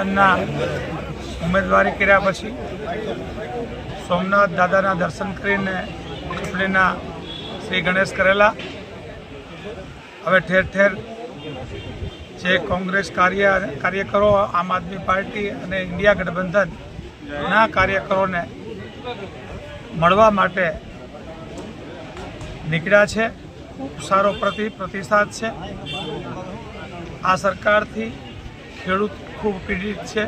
ગઠબંધનના ઉમેદવારી કર્યા પછી સોમનાથ દાદાના દર્શન કરીને ચૂંટણીના શ્રી ગણેશ કરેલા. હવે ઠેર ઠેર જે કોંગ્રેસ કાર્ય કાર્યકરો, આમ આદમી પાર્ટી અને ઇન્ડિયા ગઠબંધનના કાર્યકરોને મળવા માટે નીકળ્યા છે. ખૂબ સારો પ્રતિ પ્રતિસાદ છે. આ સરકારથી ખેડૂત ખૂબ પીડિત છે,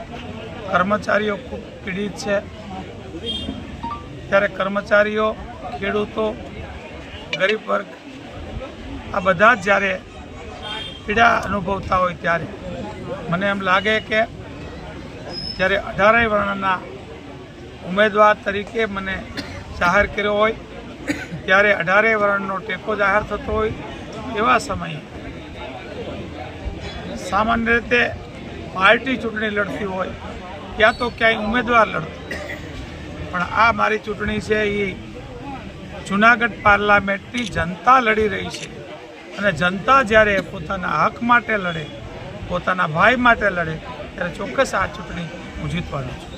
કર્મચારીઓ ખૂબ પીડિત છે. ત્યારે કર્મચારીઓ, ખેડૂતો, ગરીબ વર્ગ, આ બધા જ જ્યારે પીડા અનુભવતા હોય ત્યારે મને એમ લાગે કે જ્યારે અઢારેય વર્ણના ઉમેદવાર તરીકે મને જાહેર કર્યો હોય, ત્યારે અઢારેય વર્ણનો ટેકો જાહેર થતો હોય એવા સમયે સામાન્ય રીતે પાર્ટી ચૂંટણી લડતી હોય, ક્યાં તો ક્યાંય ઉમેદવાર લડતો પણ આ મારી ચૂંટણી છે, એ જુનાગઢ પાર્લામેન્ટની જનતા લડી રહી છે. અને જનતા જ્યારે પોતાના હક માટે લડે, પોતાના ભાઈ માટે લડે, ત્યારે ચોક્કસ આ ચૂંટણી હું જીતવાનો છું.